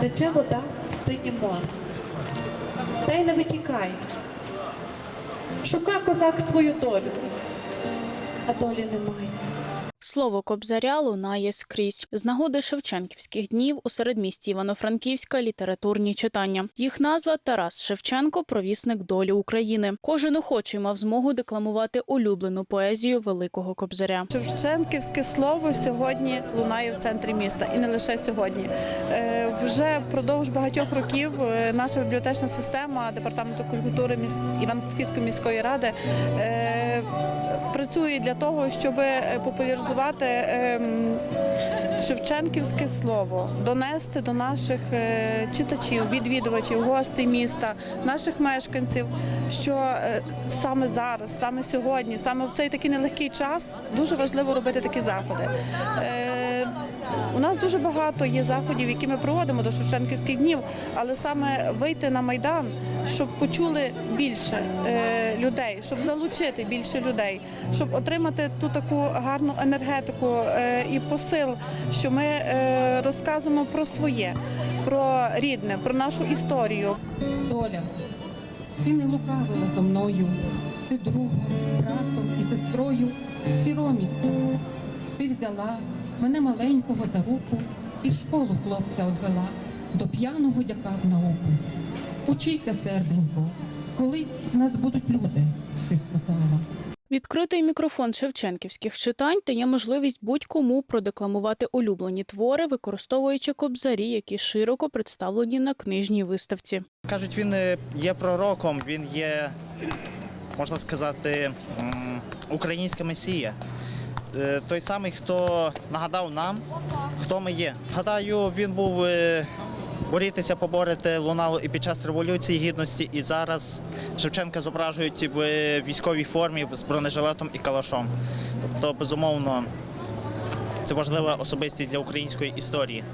тече вода в стині море. Та й не витікає. Шука козак свою долю, а долі немає. Слово Кобзаря лунає скрізь. З нагоди Шевченківських днів у середмісті Івано-Франківська літературні читання. Їх назва Тарас Шевченко, провісник долі України. Кожен охочий мав змогу декламувати улюблену поезію великого Кобзаря. Шевченківське слово сьогодні лунає в центрі міста, і не лише сьогодні. Е, Вже впродовж багатьох років е, наша бібліотечна система департаменту культури міс- Івано-Франківської міської ради е, працює для того, щоб популяризувати ем, Шевченківське слово, донести до наших е, читачів, відвідувачів, гостей міста, наших мешканців, що е, саме зараз, саме сьогодні, саме в цей такий нелегкий час дуже важливо робити такі заходи. У нас дуже багато є заходів, які ми проводимо до Шевченківських днів, але саме вийти на майдан, щоб почули більше е, людей, щоб залучити більше людей, щоб отримати ту таку гарну енергетику е, і посил, що ми е, розказуємо про своє, про рідне, про нашу історію. доля. Ти не лукавила зо мною, ти другом, братом і сестрою сіромістю. Ти взяла мене маленького за руку і в школу хлопця одвела до п'яного дяка в науку. Учися, серденько, коли з нас будуть люди, ти сказала. Відкритий мікрофон шевченківських читань дає можливість будь-кому продекламувати улюблені твори, використовуючи кобзарі, які широко представлені на книжній виставці. Кажуть, він е, є пророком, він є, можна сказати, українська месія. Е, Той самий, хто нагадав нам, хто ми є. Гадаю, він був е, борітися, поборити лунало і під час революції гідності, і зараз Шевченка зображують в е, військовій формі з бронежилетом і калашом. Тобто, безумовно, це важлива особистість для української історії.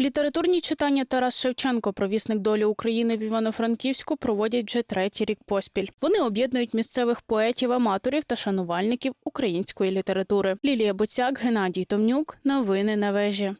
Літературні читання Тарас Шевченко, провісник долі України в Івано-Франківську, проводять вже третій рік поспіль. Вони об'єднують місцевих поетів, аматорів та шанувальників української літератури. Лілія Боцяк, Геннадій Томнюк. Новини на вежі.